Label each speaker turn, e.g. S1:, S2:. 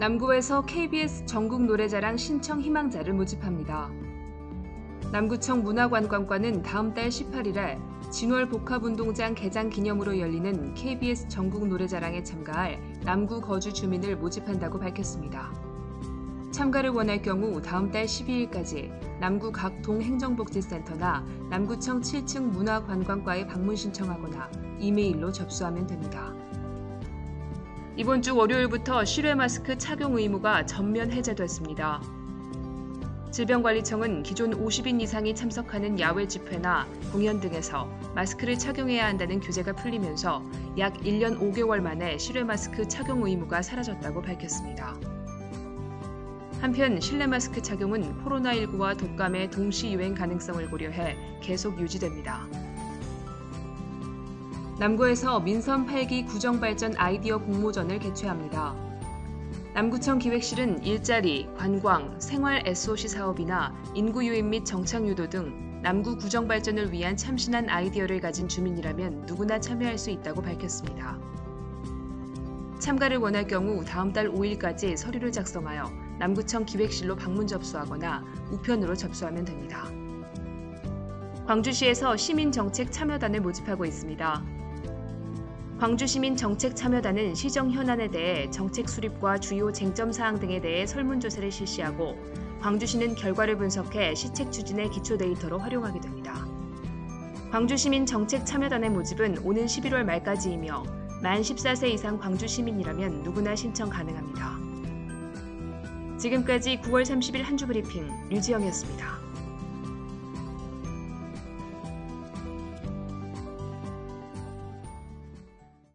S1: 남구에서 KBS 전국 노래자랑 신청 희망자를 모집합니다. 남구청 문화관광과는 다음 달 18일에 진월 복합운동장 개장 기념으로 열리는 KBS 전국 노래자랑에 참가할 남구 거주 주민을 모집한다고 밝혔습니다. 참가를 원할 경우 다음 달 12일까지 남구 각 동 행정복지센터나 남구청 7층 문화관광과에 방문 신청하거나 이메일로 접수하면 됩니다. 이번 주 월요일부터 실외 마스크 착용 의무가 전면 해제됐습니다. 질병관리청은 기존 50인 이상이 참석하는 야외 집회나 공연 등에서 마스크를 착용해야 한다는 규제가 풀리면서 약 1년 5개월 만에 실외 마스크 착용 의무가 사라졌다고 밝혔습니다. 한편 실내 마스크 착용은 코로나19와 독감의 동시 유행 가능성을 고려해 계속 유지됩니다. 남구에서 민선 8기 구정발전 아이디어 공모전을 개최합니다. 남구청 기획실은 일자리, 관광, 생활 SOC 사업이나 인구 유인 및 정착 유도 등 남구 구정 발전을 위한 참신한 아이디어를 가진 주민이라면 누구나 참여할 수 있다고 밝혔습니다. 참가를 원할 경우 다음 달 5일까지 서류를 작성하여 남구청 기획실로 방문 접수하거나 우편으로 접수하면 됩니다. 광주시에서 시민정책 참여단을 모집하고 있습니다. 광주시민 정책 참여단은 시정 현안에 대해 정책 수립과 주요 쟁점 사항 등에 대해 설문조사를 실시하고 광주시는 결과를 분석해 시책 추진의 기초 데이터로 활용하게 됩니다. 광주시민 정책 참여단의 모집은 오는 11월 말까지이며 만 14세 이상 광주 시민이라면 누구나 신청 가능합니다. 지금까지 9월 30일 한주 브리핑 류지영이었습니다.